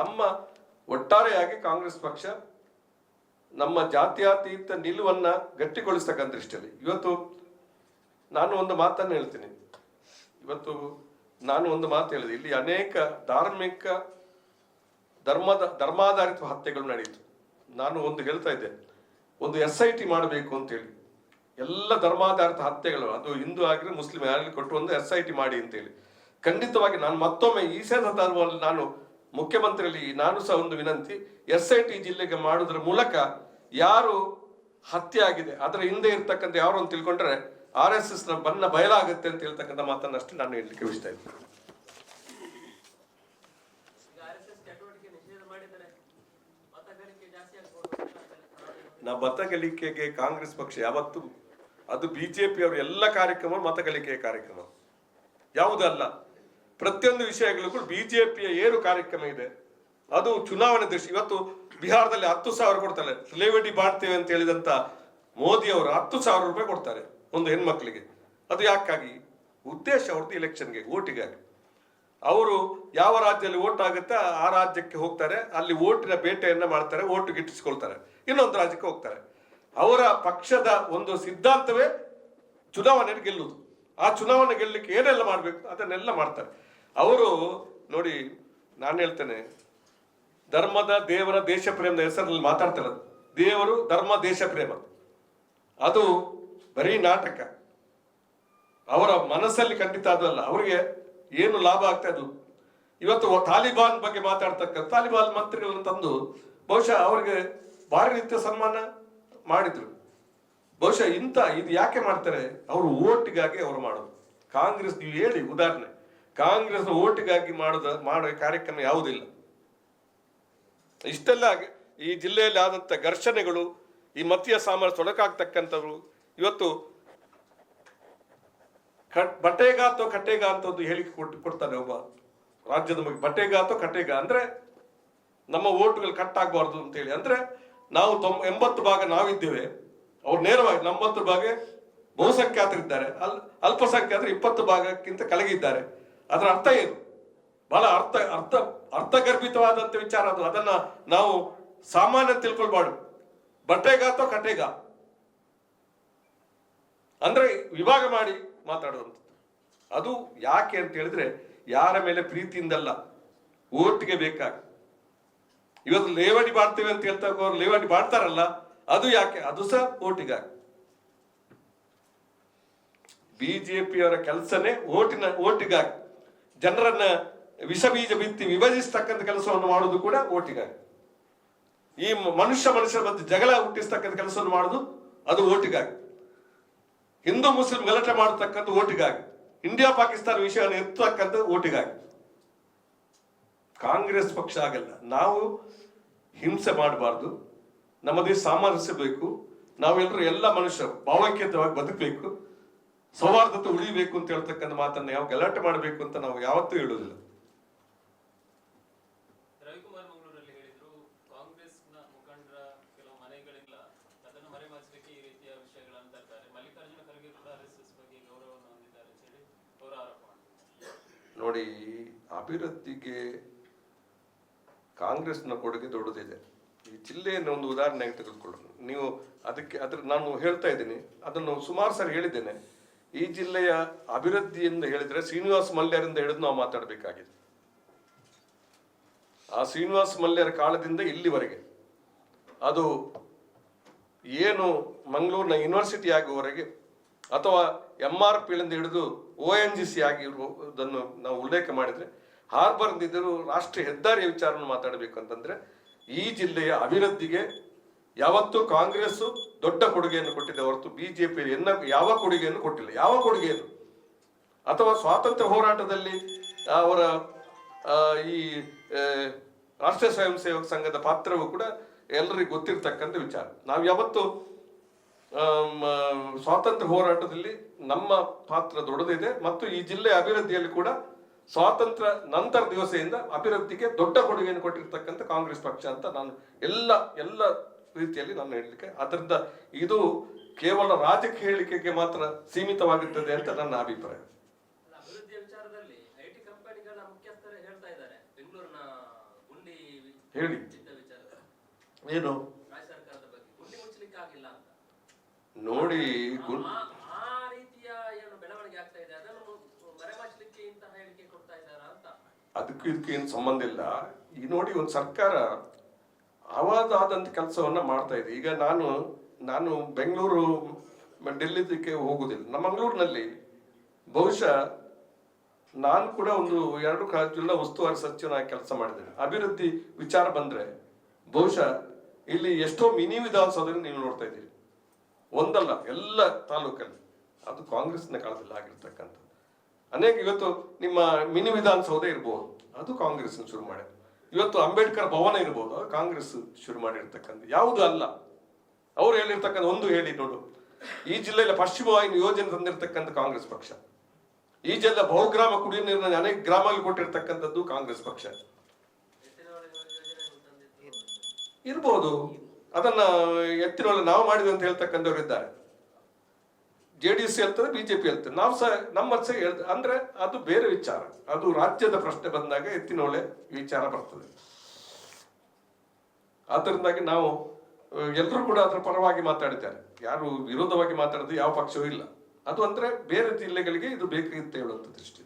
ನಮ್ಮ ಒಟ್ಟಾರೆಯಾಗಿ ಕಾಂಗ್ರೆಸ್ ಪಕ್ಷ ನಮ್ಮ ಜಾತ್ಯಾತೀತ ನಿಲುವನ್ನ ಗಟ್ಟಿಗೊಳಿಸ್ತಕ್ಕಂಥ ದೃಷ್ಟಿಯಲ್ಲಿ. ಇವತ್ತು ನಾನು ಒಂದು ಮಾತನ್ನು ಹೇಳ್ತೀನಿ. ಇವತ್ತು ನಾನು ಒಂದು ಮಾತು ಹೇಳಿದೆ. ಇಲ್ಲಿ ಅನೇಕ ಧಾರ್ಮಿಕ ಧರ್ಮದ ಧರ್ಮಾಧಾರಿತ ಹತ್ಯೆಗಳು ನಡೆಯಿತು. ನಾನು ಒಂದು ಹೇಳ್ತಾ ಇದ್ದೆ. ಒಂದು ಎಸ್ ಐ ಟಿ ಮಾಡಬೇಕು ಅಂತೇಳಿ. ಎಲ್ಲ ಧರ್ಮಾಧಾರಿತ ಹತ್ಯೆಗಳು, ಅದು ಹಿಂದೂ ಆಗಿರೋ ಮುಸ್ಲಿಂ ಆಗಲಿ ಕೊಟ್ಟು ಒಂದು ಎಸ್ ಐ ಟಿ ಮಾಡಿ ಅಂತೇಳಿ. ಖಂಡಿತವಾಗಿ ನಾನು ಮತ್ತೊಮ್ಮೆ ಈ ಸಂದರ್ಭದಲ್ಲಿ ನಾನು ಮುಖ್ಯಮಂತ್ರಿಯಲ್ಲಿ ನಾನು ಸಹ ಒಂದು ವಿನಂತಿ ಎಸ್ ಐ ಟಿ ಜಿಲ್ಲೆಗೆ ಮಾಡೋದ್ರ ಮೂಲಕ ಯಾರು ಹತ್ಯೆ ಆಗಿದೆ ಅದರ ಹಿಂದೆ ಇರ್ತಕ್ಕಂಥ ಯಾರು ಅಂತ ತಿಳ್ಕೊಂಡ್ರೆ ಆರ್ ಎಸ್ ಎಸ್ನ ಬಣ್ಣ ಬಯಲಾಗುತ್ತೆ ಅಂತ ಹೇಳ್ತಕ್ಕಂಥ ಮಾತನ್ನಷ್ಟೇ ನಾನು ಹೇಳಲಿಕ್ಕೆ ಇಷ್ಟ ಇದ್ದೀನಿ ನಾ ಮತ ಗಳಿಕೆಗೆ ಕಾಂಗ್ರೆಸ್ ಪಕ್ಷ ಯಾವತ್ತು ಅದು ಬಿಜೆಪಿ ಅವರ ಎಲ್ಲ ಕಾರ್ಯಕ್ರಮ ಮತ ಗಳಿಕೆಯ ಕಾರ್ಯಕ್ರಮ. ಯಾವುದಲ್ಲ ಪ್ರತಿಯೊಂದು ವಿಷಯಗಳಿಗೂ ಬಿಜೆಪಿಯ ಏನು ಕಾರ್ಯಕ್ರಮ ಇದೆ, ಅದು ಚುನಾವಣೆ ದೃಷ್ಟಿ ಇವತ್ತು ಬಿಹಾರದಲ್ಲಿ ಹತ್ತು ಸಾವಿರ ಕೊಡ್ತಾರೆ. ಲೇವಡಿ ಮಾಡ್ತೇವೆ ಅಂತ ಹೇಳಿದಂತ ಮೋದಿ ಅವರು ಹತ್ತು ಸಾವಿರ ರೂಪಾಯಿ ಕೊಡ್ತಾರೆ ಒಂದು ಹೆಣ್ಮಕ್ಳಿಗೆ. ಅದು ಯಾಕಾಗಿ ಉದ್ದೇಶ ಅವ್ರದ್ದು ಇಲೆಕ್ಷನ್ಗೆ ಓಟಿಗಾಗಿ ಅವರು ಯಾವ ರಾಜ್ಯದಲ್ಲಿ ಓಟ್ ಆಗುತ್ತೆ ಆ ರಾಜ್ಯಕ್ಕೆ ಹೋಗ್ತಾರೆ, ಅಲ್ಲಿ ಓಟಿನ ಬೇಟೆಯನ್ನ ಮಾಡ್ತಾರೆ ಓಟು ಗಿಟ್ಟಿಸ್ಕೊಳ್ತಾರೆ. ಇನ್ನೊಂದು ರಾಜ್ಯಕ್ಕೆ ಹೋಗ್ತಾರೆ. ಅವರ ಪಕ್ಷದ ಒಂದು ಸಿದ್ಧಾಂತವೇ ಚುನಾವಣೆಯಲ್ಲಿ ಗೆಲ್ಲುವುದು. ಆ ಚುನಾವಣೆ ಗೆಲ್ಲಲಿಕ್ಕೆ ಏನೆಲ್ಲ ಮಾಡಬೇಕು ಅದನ್ನೆಲ್ಲ ಮಾಡ್ತಾರೆ. ಅವರು ನೋಡಿ, ನಾನು ಹೇಳ್ತೇನೆ, ಧರ್ಮದ ದೇವರ ದೇಶ ಪ್ರೇಮದ ಹೆಸರಲ್ಲಿ ಮಾತಾಡ್ತಾರೆ ದೇವರು ಧರ್ಮ ದೇಶ ಪ್ರೇಮ ಅದು ಬರೀ ನಾಟಕ. ಅವರ ಮನಸ್ಸಲ್ಲಿ ಖಂಡಿತ ಅದಲ್ಲ ಅವರಿಗೆ ಏನು ಲಾಭ ಆಗ್ತಾ ಅದು. ಇವತ್ತು ತಾಲಿಬಾನ್ ಬಗ್ಗೆ ಮಾತಾಡ್ತಕ್ಕ, ತಾಲಿಬಾನ್ ಮಂತ್ರಿಗಳನ್ನು ತಂದು ಬಹುಶಃ ಅವರಿಗೆ ಭಾರಿ ರೀತಿಯ ಸನ್ಮಾನ ಮಾಡಿದ್ರು. ಬಹುಶಃ ಇಂಥ ಇದು ಯಾಕೆ ಮಾಡ್ತಾರೆ? ಅವರು ಓಟ್ಗಾಗಿ ಅವರು ಮಾಡೋದು. ಕಾಂಗ್ರೆಸ್, ನೀವು ಹೇಳಿ ಉದಾಹರಣೆ. ಕಾಂಗ್ರೆಸ್ ಓಟ್ಗಾಗಿ ಮಾಡೋದ, ಮಾಡೋ ಕಾರ್ಯಕ್ರಮ ಯಾವುದಿಲ್ಲ. ಇಷ್ಟೆಲ್ಲ ಈ ಜಿಲ್ಲೆಯಲ್ಲಿ ಆದಂಥ ಘರ್ಷಣೆಗಳು, ಈ ಮತೀಯ ಸಾಮರ್ಥ್ಯ ತೊಡಕಾಗ್ತಕ್ಕಂಥವ್ರು, ಇವತ್ತು ಕಟ್ ಬಟ್ಟೆಗ ಅಥವಾ ಕಟ್ಟೆಗ ಅಂತ ಒಂದು ಹೇಳಿಕೆ ಕೊಟ್ಟು ಕೊಡ್ತಾನೆ ಒಬ್ಬ ರಾಜ್ಯದ ಬಗ್ಗೆ ಬಟ್ಟೆಗ ಅಥವಾ ಕಟ್ಟೆಗ ಅಂದ್ರೆ ನಮ್ಮ ಓಟುಗಳು ಕಟ್ ಆಗಬಾರ್ದು ಅಂತೇಳಿ ಅಂದ್ರೆ ನಾವು ತೊಂಬ, ಎಂಬತ್ತು ಭಾಗ ನಾವಿದ್ದೇವೆ. ಅವ್ರು ನೇರವಾಗಿ ನಂಬತ್ತು ಭಾಗ ಬಹುಸಂಖ್ಯಾತರಿದ್ದಾರೆ ಅಲ್ ಅಲ್ಪಸಂಖ್ಯಾತರು ಇಪ್ಪತ್ತು ಭಾಗಕ್ಕಿಂತ ಕಲಗಿದ್ದಾರೆ ಅದರ ಅರ್ಥ ಏನು? ಬಹಳ ಅರ್ಥ ಅರ್ಥ, ಅರ್ಥಗರ್ಭಿತವಾದಂತ ವಿಚಾರ ಅದು. ಅದನ್ನ ನಾವು ಸಾಮಾನ್ಯ ತಿಳ್ಕೊಳ್ಬಾರ್ದು. ಬಟ್ಟೆಗ ಅಥವಾ ಕಟ್ಟೆಗ? ಅಂದ್ರೆ ವಿಭಾಗ ಮಾಡಿ ಮಾತಾಡುವಂಥದ್ದು. ಅದು ಯಾಕೆ ಅಂತ ಹೇಳಿದ್ರೆ ಯಾರ ಮೇಲೆ ಪ್ರೀತಿಯಿಂದಲ್ಲ ಓಟಿಗೆ ಬೇಕಾಗ. ಇವತ್ತು ಲೇವಡಿ ಮಾಡ್ತೇವೆ ಅಂತ ಹೇಳ್ತಾ ಲೇವಡಿ ಮಾಡ್ತಾರಲ್ಲ ಅದು ಯಾಕೆ? ಅದು ಸಹ ಓಟಿಗಾಗಿ. ಬಿಜೆಪಿಯವರ ಕೆಲಸನೇ ಓಟಿನ, ಓಟಿಗಾಗಿ. ಜನರನ್ನ ವಿಷ ಬೀಜ ಬಿತ್ತಿ ವಿಭಜಿಸ್ತಕ್ಕಂಥ ಕೆಲಸವನ್ನು ಮಾಡುವುದು ಕೂಡ ಓಟಿಗಾಗಿ. ಈ ಮನುಷ್ಯ ಮನುಷ್ಯರ ಮಧ್ಯೆ ಜಗಳ ಹುಟ್ಟಿಸ್ತಕ್ಕಂಥ ಕೆಲಸವನ್ನು ಮಾಡುದು ಅದು ಓಟಿಗಾಗಿ. ಹಿಂದೂ ಮುಸ್ಲಿಂ ಗಲಾಟೆ ಮಾಡತಕ್ಕಂಥ ಓಟಿಗಾಗಿ. ಇಂಡಿಯಾ ಪಾಕಿಸ್ತಾನ ವಿಷಯವನ್ನು ಎತ್ತಕ್ಕಂಥ ಓಟಿಗಾಗಿ. ಕಾಂಗ್ರೆಸ್ ಪಕ್ಷ ಆಗಲ್ಲ ನಾವು ಹಿಂಸೆ ಮಾಡಬಾರ್ದು. ನಮ್ಮದೇ ಸಾಮರಸ್ಯ ಬೇಕು. ನಾವೆಲ್ಲರೂ ಎಲ್ಲ ಮನುಷ್ಯ ಭಾವೈಕ್ಯತವಾಗಿ ಬದುಕಬೇಕು. ಸೌಹಾರ್ದತೆ ಉಳಿಬೇಕು ಅಂತ ಹೇಳ್ತಕ್ಕಂಥ ಮಾತನ್ನ ಯಾವ ಗಲಾಟೆ ಮಾಡಬೇಕು ಅಂತ ನಾವು ಯಾವತ್ತೂ ಹೇಳುವುದಿಲ್ಲ. ನೋಡಿ ಅಭಿವೃದ್ಧಿಗೆ ಕಾಂಗ್ರೆಸ್ನ ಕೊಡುಗೆ ದೊಡ್ಡದಿದೆ. ಈ ಜಿಲ್ಲೆಯನ್ನು ಒಂದು ಉದಾಹರಣೆಯಾಗಿ ತೆಗೆದುಕೊಳ್ಳೋಣ. ನೀವು ಅದಕ್ಕೆ ಅದ್ರ ನಾನು ಹೇಳ್ತಾ ಇದ್ದೀನಿ. ಅದನ್ನು ಸುಮಾರು ಸಾರಿ ಹೇಳಿದ್ದೇನೆ. ಈ ಜಿಲ್ಲೆಯ ಅಭಿವೃದ್ಧಿಯಿಂದ ಹೇಳಿದ್ರೆ ಶ್ರೀನಿವಾಸ್ ಮಲ್ಯರಿಂದ ಹಿಡಿದು ನಾವು ಮಾತಾಡಬೇಕಾಗಿದೆ. ಆ ಶ್ರೀನಿವಾಸ್ ಮಲ್ಯರ ಕಾಲದಿಂದ ಇಲ್ಲಿವರೆಗೆ ಅದು ಏನು ಮಂಗಳೂರಿನ ಯೂನಿವರ್ಸಿಟಿ ಆಗುವವರೆಗೆ ಅಥವಾ ಎಂ ಆರ್ ಪಿಲಿಂದ ಹಿಡಿದು ಒ ಎನ್ ಜಿ ಸಿ ಆಗಿರುವುದನ್ನು ನಾವು ಉಲ್ಲೇಖ ಮಾಡಿದರೆ ಹಾರ್ಬರ್ ಇದ್ದರೂ ರಾಷ್ಟ್ರೀಯ ಹೆದ್ದಾರಿಯ ವಿಚಾರವನ್ನು ಮಾತಾಡಬೇಕು ಅಂತಂದ್ರೆ ಈ ಜಿಲ್ಲೆಯ ಅಭಿವೃದ್ಧಿಗೆ ಯಾವತ್ತೂ ಕಾಂಗ್ರೆಸ್ ದೊಡ್ಡ ಕೊಡುಗೆಯನ್ನು ಕೊಟ್ಟಿದೆ ಹೊರತು ಬಿಜೆಪಿ ಎನ್ನ ಯಾವ ಕೊಡುಗೆಯನ್ನು ಕೊಟ್ಟಿಲ್ಲ. ಯಾವ ಕೊಡುಗೆಯನ್ನು? ಅಥವಾ ಸ್ವಾತಂತ್ರ್ಯ ಹೋರಾಟದಲ್ಲಿ ಅವರ ಈ ರಾಷ್ಟ್ರೀಯ ಸ್ವಯಂ ಸೇವಕ ಸಂಘದ ಪಾತ್ರವೂ ಕೂಡ ಎಲ್ಲರಿಗೂ ಗೊತ್ತಿರ್ತಕ್ಕಂಥ ವಿಚಾರ. ನಾವು ಯಾವತ್ತು ಸ್ವಾತಂತ್ರ್ಯ ಹೋರಾಟದಲ್ಲಿ ನಮ್ಮ ಪಾತ್ರ ದೊಡ್ಡದಿದೆ ಮತ್ತು ಈ ಜಿಲ್ಲೆಯ ಅಭಿವೃದ್ಧಿಯಲ್ಲಿ ಕೂಡ ಸ್ವಾತಂತ್ರ್ಯ ನಂತರ ದಿವಸದಿಂದ ಅಭಿವೃದ್ಧಿಗೆ ದೊಡ್ಡ ಕೊಡುಗೆಯನ್ನು ಕೊಟ್ಟಿರ್ತಕ್ಕಂಥ ಕಾಂಗ್ರೆಸ್ ಪಕ್ಷ ಅಂತ ನಾನು ಎಲ್ಲ ಎಲ್ಲ ರೀತಿಯಲ್ಲಿ ನಾನು ಹೇಳಲಿಕ್ಕೆ ಅದರಿಂದ ಇದು ಕೇವಲ ರಾಜಕೀಯ ಹೇಳಿಕೆಗೆ ಮಾತ್ರ ಸೀಮಿತವಾಗುತ್ತದೆ ಅಂತ ನನ್ನ ಅಭಿಪ್ರಾಯ. ಹೇಳಿ. ಏನು? ವಿಚಾರದಲ್ಲಿ ಐಟಿ ಕಂಪನಿಗಳ ಮುಖ್ಯಸ್ಥರೇ ಹೇಳ್ತಾ ಇದ್ದಾರೆ ಬೆಂಗಳೂರಿನ ಗುಂಡಿ ಹೇಳಿ ಚಿತ್ತ ವಿಚಾರ ಏನು ರಾಜ್ಯ ಸರ್ಕಾರದ ಬಗ್ಗೆ ಗುಂಡಿ ಮುಚ್ಚಲಿಕ್ಕೆ ಆಗಿಲ್ಲ ಅಂತ ನೋಡಿ ಗುಂಡ್ ಆ- ಆ ರೀತಿಯ ಏನು ಬೆಳವಣಿಗೆ ಆಗ್ತಾ ಇದೆ ಅದನ್ನು ಮು- ಮರೆಮಾಚಲಿಕ್ಕೆ ಇಂತಹ ಹೇಳಿಕೆ ಕೊಡ್ತಾ ಇದ್ದಾರಾ ಅಂತ ಅದಕ್ಕೂ ಇದಕ್ಕೂ ಏನು ಸಂಬಂಧ ಇಲ್ಲ. ಈಗ ನೋಡಿ ಒಂದು ಸರ್ಕಾರ ಅವಾದಾದಂಥ ಕೆಲಸವನ್ನು ಮಾಡ್ತಾ ಇದೆ. ಈಗ ನಾನು ನಾನು ಬೆಂಗಳೂರು, ಡೆಲ್ಲಿದಕ್ಕೆ ಹೋಗುವುದಿಲ್ಲ ನಮ್ಮ ಮಂಗಳೂರಿನಲ್ಲಿ ಬಹುಶಃ ನಾನು ಕೂಡ ಒಂದು ಎರಡು ಜಿಲ್ಲಾ ಉಸ್ತುವಾರಿ ಸಚಿವನಾಗಿ ಕೆಲಸ ಮಾಡಿದ್ದೇನೆ. ಅಭಿವೃದ್ಧಿ ವಿಚಾರ ಬಂದರೆ ಬಹುಶಃ ಇಲ್ಲಿ ಎಷ್ಟೋ ಮಿನಿ ವಿಧಾನಸೌಧದಲ್ಲಿ ನೀವು ನೋಡ್ತಾ ಇದ್ದೀರಿ. ಒಂದಲ್ಲ, ಎಲ್ಲ ತಾಲೂಕಲ್ಲಿ. ಅದು ಕಾಂಗ್ರೆಸ್ನ ಕಾಲದಲ್ಲಿ ಆಗಿರ್ತಕ್ಕಂಥದ್ದು. ಅನೇಕ ಇವತ್ತು ನಿಮ್ಮ ಮಿನಿ ವಿಧಾನಸೌಧ ಇರಬಹುದು ಅದು ಕಾಂಗ್ರೆಸ್ ಶುರು ಮಾಡಿ. ಇವತ್ತು ಅಂಬೇಡ್ಕರ್ ಭವನ ಇರ್ಬೋದು, ಅದು ಕಾಂಗ್ರೆಸ್ ಶುರು ಮಾಡಿರ್ತಕ್ಕಂಥ, ಯಾವುದು ಅಲ್ಲ. ಅವರು ಹೇಳಿರ್ತಕ್ಕಂಥ ಒಂದು ಹೇಳಿ ನೋಡು. ಈ ಜಿಲ್ಲೆಯಲ್ಲಿ ಪಶ್ಚಿಮ ವಾಹಿನಿ ಯೋಜನೆ ತಂದಿರತಕ್ಕಂಥ ಕಾಂಗ್ರೆಸ್ ಪಕ್ಷ. ಈ ಜಿಲ್ಲೆ ಬಹುಗ್ರಾಮ ಕುಡಿಯುವ ನೀರಿನ ಅನೇಕ ಗ್ರಾಮಗಳು ಕೊಟ್ಟಿರ್ತಕ್ಕಂಥದ್ದು ಕಾಂಗ್ರೆಸ್ ಪಕ್ಷ. ಇರ್ಬೋದು. ಅದನ್ನ ಎತ್ತಿನೊಳಗೆ ನಾವು ಮಾಡಿದ್ವಿ ಅಂತ ಹೇಳ್ತಕ್ಕಂಥವ್ರು ಇದ್ದಾರೆ. ಜೆ ಡಿ ಎಸ್ ಹೇಳ್ತದೆ ಬಿಜೆಪಿ ಹೇಳ್ತದೆ. ನಾವು ಸಹ ನಮ್ಮ ಸಹ ಹೇಳ್ತ, ಅಂದ್ರೆ ಅದು ಬೇರೆ ವಿಚಾರ. ಅದು ರಾಜ್ಯದ ಪ್ರಶ್ನೆ ಬಂದಾಗ ಎತ್ತಿನೊಳೆ ವಿಚಾರ ಬರ್ತದೆ. ಆದ್ದರಿಂದಾಗಿ ನಾವು ಎಲ್ಲರೂ ಕೂಡ ಅದರ ಪರವಾಗಿ ಮಾತಾಡಿದ್ದಾರೆ ಯಾರು ವಿರೋಧವಾಗಿ ಮಾತಾಡೋದು ಯಾವ ಪಕ್ಷವೂ ಇಲ್ಲ. ಅದು ಅಂದ್ರೆ ಬೇರೆ ಜಿಲ್ಲೆಗಳಿಗೆ ಇದು ಬೇಕಾಗಿತ್ತು ಹೇಳುವಂಥ ದೃಷ್ಟಿ.